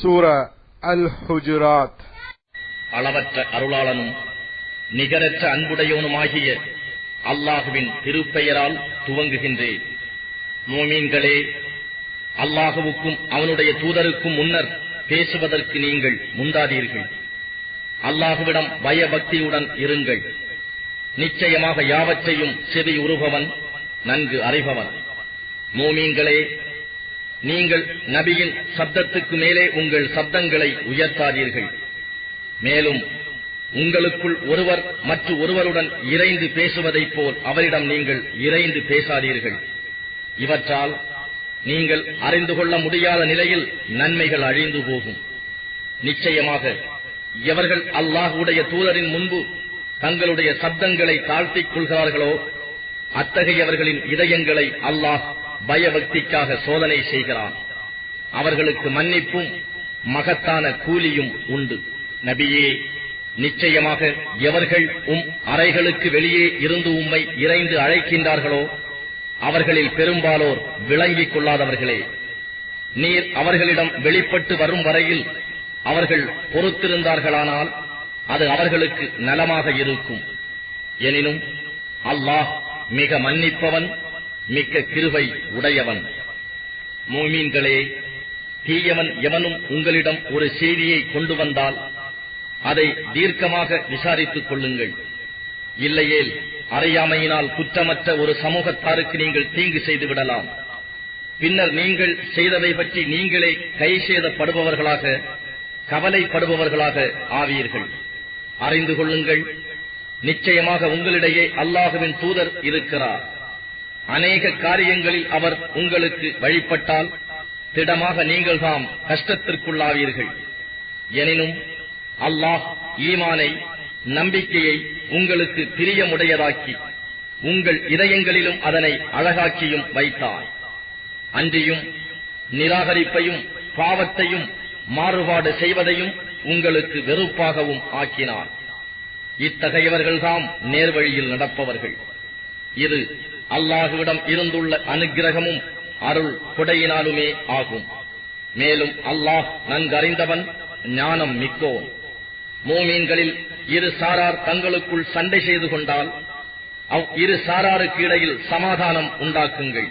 சூர அல் Hujurat அளவற்ற அருளாளனும் நிகரற்ற அன்புடையவனுமாகிய அல்லாஹுவின் திருப்பெயரால் துவங்குகின்றேன். மோமீன்களே அல்லாஹுவுக்கும் அவனுடைய தூதருக்கும் முன்னர் பேசுவதற்கு நீங்கள் முந்தாதீர்கள். அல்லாஹுவிடம் பயபக்தியுடன் இருங்கள். நிச்சயமாக யாவற்றையும் செவி உறுபவன் நன்கு அறிபவன். மோமீன்களே நீங்கள் நபியின் சப்தத்துக்கு மேலே உங்கள் சப்தங்களை உயர்த்தாதீர்கள். மேலும் உங்களுக்குள் ஒருவர் மற்ற ஒருவருடன் இறைந்து பேசுவதைப் போல் அவரிடம் நீங்கள் இறைந்து பேசாதீர்கள். இவற்றால் நீங்கள் அறிந்து கொள்ள முடியாத நிலையில் நன்மைகள் அழிந்து போகும். நிச்சயமாக எவர்கள் அல்லாஹுடைய தூதரின் முன்பு தங்களுடைய சப்தங்களை தாழ்த்திக் கொள்கிறார்களோ அத்தகையவர்களின் இதயங்களை அல்லாஹ் பயபக்திக்காக சோதனை செய்கிறான். அவர்களுக்கு மன்னிப்பும் மகத்தான கூலியும் உண்டு. நபியே நிச்சயமாக எவர்கள் உம் அறைகளுக்கு வெளியே இருந்து உம்மை இறைந்து அழைக்கின்றார்களோ அவர்களில் பெரும்பாலோர் விளங்கிக் கொள்ளாதவர்களே. நீர் அவர்களிடம் வெளிப்பட்டு வரும் வரையில் அவர்கள் பொறுத்திருந்தார்களானால் அது அவர்களுக்கு நலமாக இருக்கும். எனினும் அல்லாஹ் மிக மன்னிப்பவன் மிக்க கிருபை உடையவன். மூமீன்களே தீயவன் எவனும் உங்களிடம் ஒரு செய்தியை கொண்டு வந்தால் அதை தீர்க்கமாக விசாரித்துக் கொள்ளுங்கள். இல்லையேல் அறியாமையினால் குற்றமற்ற ஒரு சமூகத்தாருக்கு நீங்கள் தீங்கு செய்துவிடலாம். பின்னர் நீங்கள் செய்ததை பற்றி நீங்களே கை செய்தப்படுபவர்களாக கவலைப்படுபவர்களாக ஆவீர்கள். அறிந்து கொள்ளுங்கள். நிச்சயமாக உங்களிடையே அல்லாஹுவின் தூதர் இருக்கிறார். அநேக காரியங்களில் அவர் உங்களுக்கு வழிபட்டால் திடமாக நீங்கள் தாம் கஷ்டத்திற்குள்ளாவீர்கள். எனினும் அல்லாஹ் ஈமானை நம்பிக்கையை உங்களுக்கு பிரியமுடையதாக்கி உங்கள் இதயங்களிலும் அதனை அழகாக்கியும் வைத்தார். அன்றியும் நிராகரிப்பையும் பாவத்தையும் மாறுபாடு செய்வதையும் உங்களுக்கு வெறுப்பாகவும் ஆக்கினார். இத்தகையவர்கள்தாம் நேர்வழியில் நடப்பவர்கள். இது அல்லாஹுவிடம் இருந்துள்ள அனுக்கிரகமும் அருள் கொடையினாலுமே ஆகும். மேலும் அல்லாஹ் நன்கறிந்தவன் ஞானம் மிக்கோன். மூமீன்களில் இரு சாரார் தங்களுக்குள் சண்டை செய்து கொண்டால் அவ் இரு சாராருக்கு இடையில் சமாதானம் உண்டாக்குங்கள்.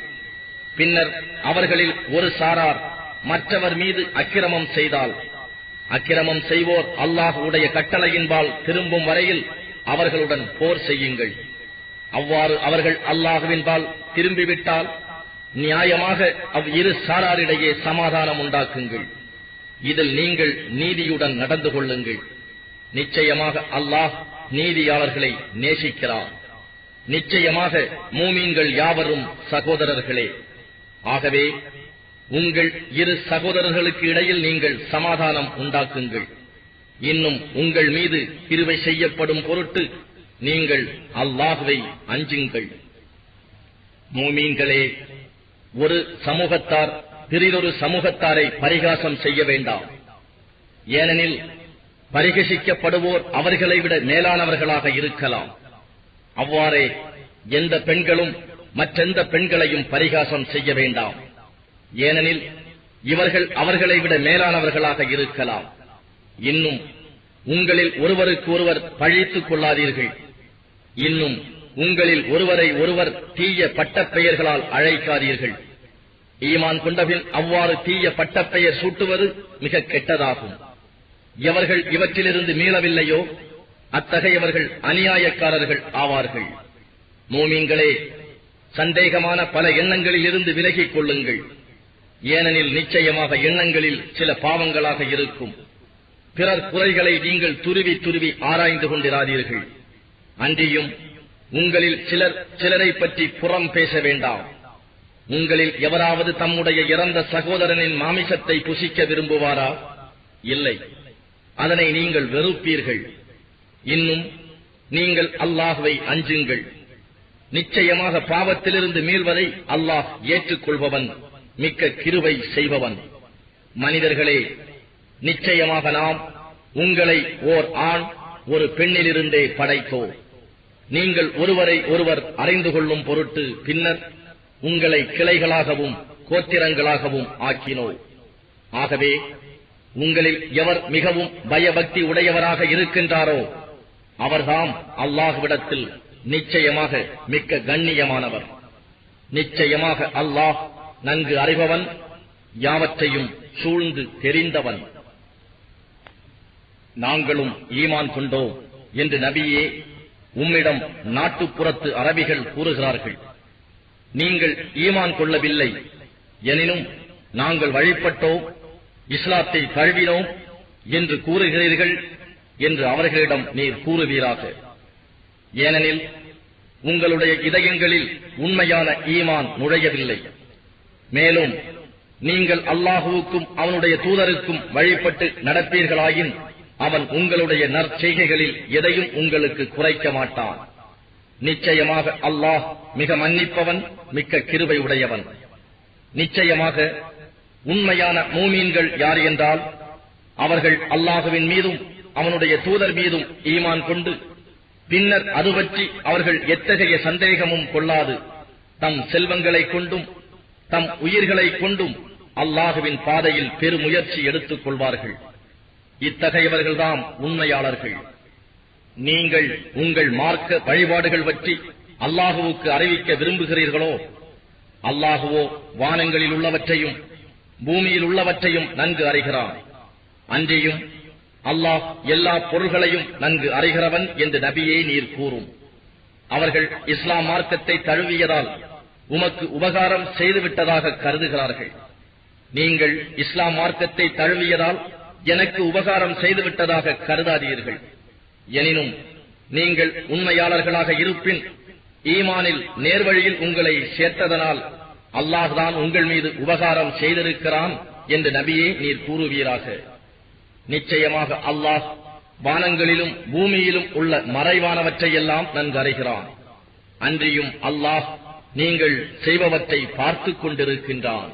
பின்னர் அவர்களில் ஒரு சாரார் மற்றவர் மீது அக்கிரமம் செய்தால் அக்கிரமம் செய்வோர் அல்லாஹுடைய கட்டளையின்பால் திரும்பும் வரையில் அவர்களுடன் போர் செய்யுங்கள். அவ்வாறு அவர்கள் அல்லாஹுவின்பால் திரும்பிவிட்டால் நியாயமாக அவ் இரு சாராரிடையே சமாதானம் உண்டாக்குங்கள். இதில் நீங்கள் நீதியுடன் நடந்து கொள்ளுங்கள். நிச்சயமாக அல்லாஹ் நீதியாளர்களை நேசிக்கிறார். நிச்சயமாக மூமீன்கள் யாவரும் சகோதரர்களே. ஆகவே உங்கள் இரு சகோதரர்களுக்கு இடையில் நீங்கள் சமாதானம் உண்டாக்குங்கள். இன்னும் உங்கள் மீது கிருவை செய்யப்படும் பொருட்டு நீங்கள் அல்லாஹுவை அஞ்சுங்கள். மூமீன்களே ஒரு சமூகத்தார் பிறிதொரு சமூகத்தாரை பரிகாசம் செய்ய வேண்டாம். ஏனெனில் பரிகசிக்கப்படுவோர் அவர்களை விட மேலானவர்களாக இருக்கலாம். அவ்வாறே எந்த பெண்களும் மற்றெந்த பெண்களையும் பரிகாசம் செய்ய வேண்டாம். ஏனெனில் இவர்கள் அவர்களை விட மேலானவர்களாக இருக்கலாம். இன்னும் உங்களில் ஒருவருக்கு ஒருவர் பழித்துக் கொள்ளாதீர்கள். இன்னும் உங்களில் ஒருவரை ஒருவர் தீய பட்டப்பெயர்களால் அழைக்காதீர்கள். ஈமான் கொண்டபின் அவ்வாறு தீய பட்டப்பெயர் சூட்டுவது மிக கெட்டதாகும். எவர்கள் இவற்றிலிருந்து மீளவில்லையோ அத்தகையவர்கள் அநியாயக்காரர்கள் ஆவார்கள். மோமீன்களே சந்தேகமான பல எண்ணங்களில் இருந்து விலகிக் கொள்ளுங்கள். ஏனெனில் நிச்சயமாக எண்ணங்களில் சில பாவங்களாக இருக்கும். பிறர் குறைகளை நீங்கள் துருவி துருவி ஆராய்ந்து கொண்டிராதீர்கள். அன்றியும் உங்களில் சிலர் சிலரை பற்றி புறம் பேச வேண்டாம். உங்களில் எவராவது தம்முடைய இறந்த சகோதரனின் மாமிசத்தை புசிக்க விரும்புவாரா? இல்லை. அதனை நீங்கள் வெறுப்பீர்கள். இன்னும் நீங்கள் அல்லாஹுவை அஞ்சுங்கள். நிச்சயமாக பாவத்திலிருந்து மீள்வதை அல்லாஹ் ஏற்றுக்கொள்பவன் மிக்க கிருவை செய்பவன். மனிதர்களே நிச்சயமாக நாம் உங்களை ஓர் ஆண் ஒரு பெண்ணிலிருந்தே படைத்தோம். நீங்கள் ஒருவரை ஒருவர் அறிந்து கொள்ளும் பொருட்டு பின்னர் உங்களை கிளைகளாகவும் கோத்திரங்களாகவும் ஆக்கினோம். ஆகவே உங்களில் எவர் மிகவும் பயபக்தி உடையவராக இருக்கின்றாரோ அவர்தாம் அல்லாஹ்விடத்தில் நிச்சயமாக மிக்க கண்ணியமானவர். நிச்சயமாக அல்லாஹ் நன்கு அறிபவன் யாவற்றையும் சூழ்ந்து தெரிந்தவன். நாங்களும் ஈமான் கொண்டோம் என்று நபியே உம்மிடம் நாட்டுப்புறத்து அரபிகள் கூறுகிறார்கள். நீங்கள் ஈமான் கொள்ளவில்லை. எனினும் நாங்கள் வழிபட்டோம். இஸ்லாத்தை தழுவினோம் என்று கூறுகிறீர்கள் என்று அவர்களிடம் நீர் கூறுவீராக. ஏனெனில் உங்களுடைய இதயங்களில் உண்மையான ஈமான் நுழையவில்லை. மேலும் நீங்கள் அல்லாஹுவுக்கும் அவனுடைய தூதருக்கும் வழிபட்டு நடப்பீர்களாயின் அவன் உங்களுடைய நற்செய்கைகளில் எதையும் உங்களுக்கு குறைக்க மாட்டான். நிச்சயமாக அல்லாஹ் மிக மன்னிப்பவன் மிக்க கிருபை உடையவன் நிச்சயமாக உண்மையான மூமீன்கள் யார் என்றால் அவர்கள் அல்லாஹுவின் மீதும் அவனுடைய தூதர் மீதும் ஈமான் கொண்டு பின்னர் அது பற்றி அவர்கள் எத்தகைய சந்தேகமும் கொள்ளாது. தம் செல்வங்களைக் கொண்டும் தம் உயிர்களைக் கொண்டும் அல்லாஹுவின் பாதையில் பெருமுயற்சி எடுத்துக் கொள்வார்கள். இத்தகையவர்கள்தாம் உண்மையாளர்கள். நீங்கள் உங்கள் மார்க்க வழிபாடுகள் பற்றி அல்லாஹுவுக்கு அறிவிக்க விரும்புகிறீர்களோ அல்லாஹுவோ வானங்களில் உள்ளவற்றையும் பூமியில் உள்ளவற்றையும் நன்கு அறிகிறான். அன்றியும் அல்லாஹ் எல்லா பொருள்களையும் நன்கு அறிகிறவன் என்று நபியே நீர் கூறும். அவர்கள் இஸ்லாம் மார்க்கத்தை தழுவியதால் உமக்கு உபகாரம் செய்துவிட்டதாக கருதுகிறார்கள். நீங்கள் இஸ்லாம் மார்க்கத்தை தழுவியதால் எனக்கு உபகாரம் செய்துவிட்டதாக கருதாதீர்கள். எனினும் நீங்கள் உண்மையாளர்களாக இருப்பின் ஈமானில் நேர்வழியில் உங்களை சேர்த்ததனால் அல்லாஹ்தான் உங்கள் மீது உபகாரம் செய்திருக்கிறான் என்று நபியே நீர் கூறுவீராக. நிச்சயமாக அல்லாஹ் வானங்களிலும் பூமியிலும் உள்ள மறைவானவற்றையெல்லாம் நன்கறைகிறான். அன்றியும் அல்லாஹ் நீங்கள் செய்பவற்றை பார்த்துக் கொண்டிருக்கின்றான்.